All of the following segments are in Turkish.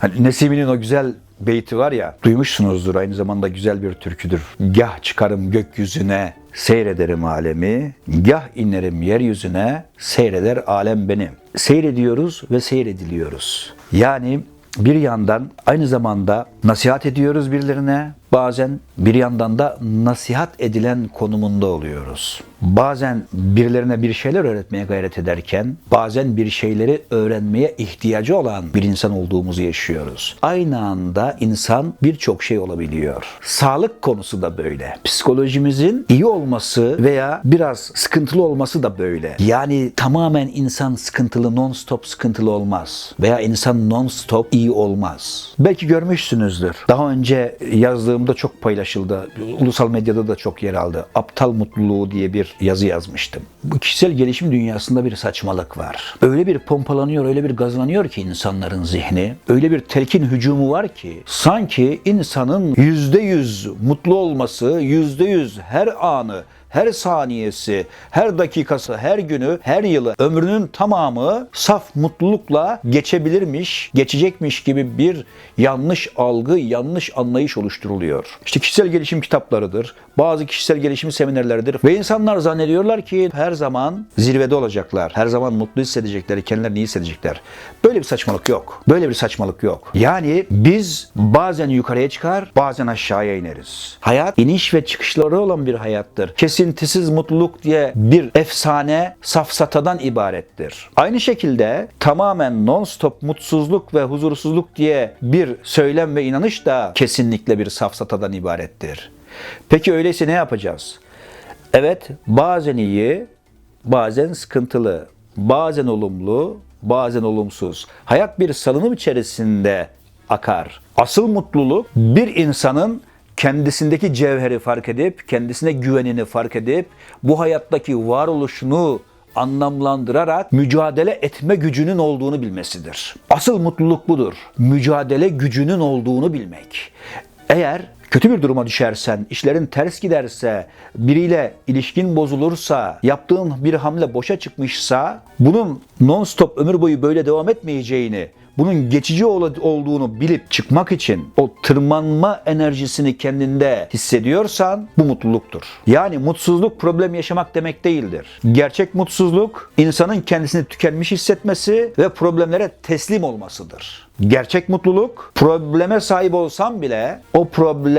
Hani Nesimi'nin o güzel beyti var ya, duymuşsunuzdur aynı zamanda güzel bir türküdür. Gah çıkarım gökyüzüne, seyrederim alemi, gah inerim yeryüzüne, seyreder alem beni. Seyrediyoruz ve seyrediliyoruz. Yani bir yandan aynı zamanda nasihat ediyoruz birilerine, bazen bir yandan da nasihat edilen konumunda oluyoruz. Bazen birilerine bir şeyler öğretmeye gayret ederken, bazen bir şeyleri öğrenmeye ihtiyacı olan bir insan olduğumuzu yaşıyoruz. Aynı anda insan birçok şey olabiliyor. Sağlık konusu da böyle. Psikolojimizin iyi olması veya biraz sıkıntılı olması da böyle. Yani tamamen insan sıkıntılı, non-stop sıkıntılı olmaz. Veya insan non-stop iyi olmaz. Belki görmüşsünüzdür. Daha önce yazdığımda çok paylaşıldı. Ulusal medyada da çok yer aldı. Aptal mutluluğu diye bir yazı yazmıştım. Bu kişisel gelişim dünyasında bir saçmalık var. Öyle bir pompalanıyor, öyle bir gazlanıyor ki insanların zihni. Öyle bir telkin hücumu var ki sanki insanın yüzde yüz mutlu olması, yüzde yüz her anı her saniyesi, her dakikası, her günü, her yılı, ömrünün tamamı saf mutlulukla geçebilirmiş, geçecekmiş gibi bir yanlış algı, yanlış anlayış oluşturuluyor. İşte kişisel gelişim kitaplarıdır, bazı kişisel gelişim seminerleridir ve insanlar zannediyorlar ki her zaman zirvede olacaklar, her zaman mutlu hissedecekler, kendilerini iyi hissedecekler. Böyle bir saçmalık yok. Böyle bir saçmalık yok. Yani biz bazen yukarıya çıkar, bazen aşağıya ineriz. Hayat iniş ve çıkışları olan bir hayattır. Kesintisiz mutluluk diye bir efsane safsatadan ibarettir. Aynı şekilde tamamen non-stop mutsuzluk ve huzursuzluk diye bir söylem ve inanış da kesinlikle bir safsatadan ibarettir. Peki öyleyse ne yapacağız? Evet, bazen iyi, bazen sıkıntılı, bazen olumlu, bazen olumsuz. Hayat bir salınım içerisinde akar. Asıl mutluluk bir insanın kendisindeki cevheri fark edip, kendisine güvenini fark edip, bu hayattaki varoluşunu anlamlandırarak mücadele etme gücünün olduğunu bilmesidir. Asıl mutluluk budur. Mücadele gücünün olduğunu bilmek. Eğer kötü bir duruma düşersen, işlerin ters giderse, biriyle ilişkin bozulursa, yaptığın bir hamle boşa çıkmışsa, bunun non-stop ömür boyu böyle devam etmeyeceğini, bunun geçici ol- olduğunu bilip çıkmak için o tırmanma enerjisini kendinde hissediyorsan bu mutluluktur. Yani mutsuzluk problem yaşamak demek değildir. Gerçek mutsuzluk insanın kendisini tükenmiş hissetmesi ve problemlere teslim olmasıdır. Gerçek mutluluk probleme sahip olsam bile o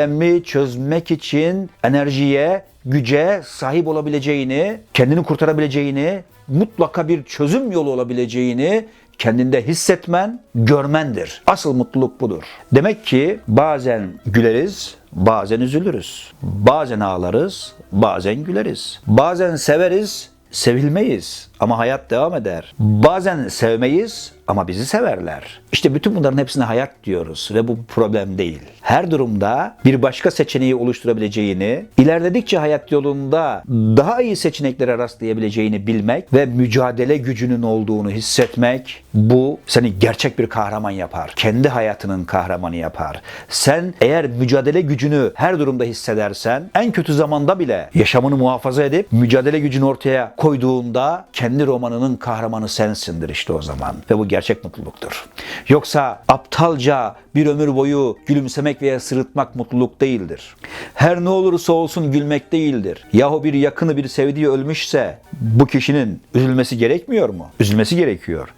problemi çözmek için enerjiye, güce sahip olabileceğini, kendini kurtarabileceğini, mutlaka bir çözüm yolu olabileceğini kendinde hissetmen, görmendir. Asıl mutluluk budur. Demek ki bazen güleriz, bazen üzülürüz. Bazen ağlarız, bazen güleriz. Bazen severiz, sevilmeyiz ama hayat devam eder. Bazen sevmeyiz ama bizi severler. İşte bütün bunların hepsine hayat diyoruz ve bu problem değil. Her durumda bir başka seçeneği oluşturabileceğini, ilerledikçe hayat yolunda daha iyi seçeneklere rastlayabileceğini bilmek ve mücadele gücünün olduğunu hissetmek bu seni gerçek bir kahraman yapar. Kendi hayatının kahramanı yapar. Sen eğer mücadele gücünü her durumda hissedersen en kötü zamanda bile yaşamını muhafaza edip mücadele gücünü ortaya koyduğunda kendi romanının kahramanı sensindir işte o zaman. Ve bu gerçek mutluluktur. Yoksa aptalca bir ömür boyu gülümsemek veya sırıtmak mutluluk değildir. Her ne olursa olsun gülmek değildir. Yahu bir yakını bir sevdiği ölmüşse bu kişinin üzülmesi gerekmiyor mu? Üzülmesi gerekiyor.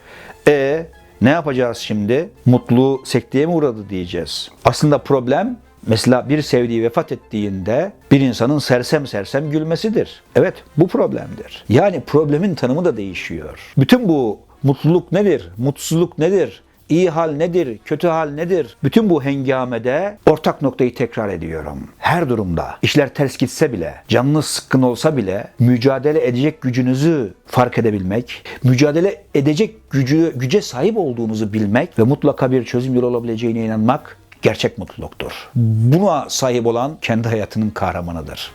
E ne yapacağız şimdi? Mutluluğu sekteye mi uğradı diyeceğiz. Aslında problem Mesela bir sevdiği vefat ettiğinde bir insanın sersem sersem gülmesidir. Evet bu problemdir. Yani problemin tanımı da değişiyor. Bütün bu mutluluk nedir? Mutsuzluk nedir? İyi hal nedir? Kötü hal nedir? Bütün bu hengamede ortak noktayı tekrar ediyorum. Her durumda işler ters gitse bile, canınız sıkkın olsa bile mücadele edecek gücünüzü fark edebilmek, mücadele edecek gücü, güce sahip olduğunuzu bilmek ve mutlaka bir çözüm yolu olabileceğine inanmak gerçek mutluluktur. Buna sahip olan kendi hayatının kahramanıdır.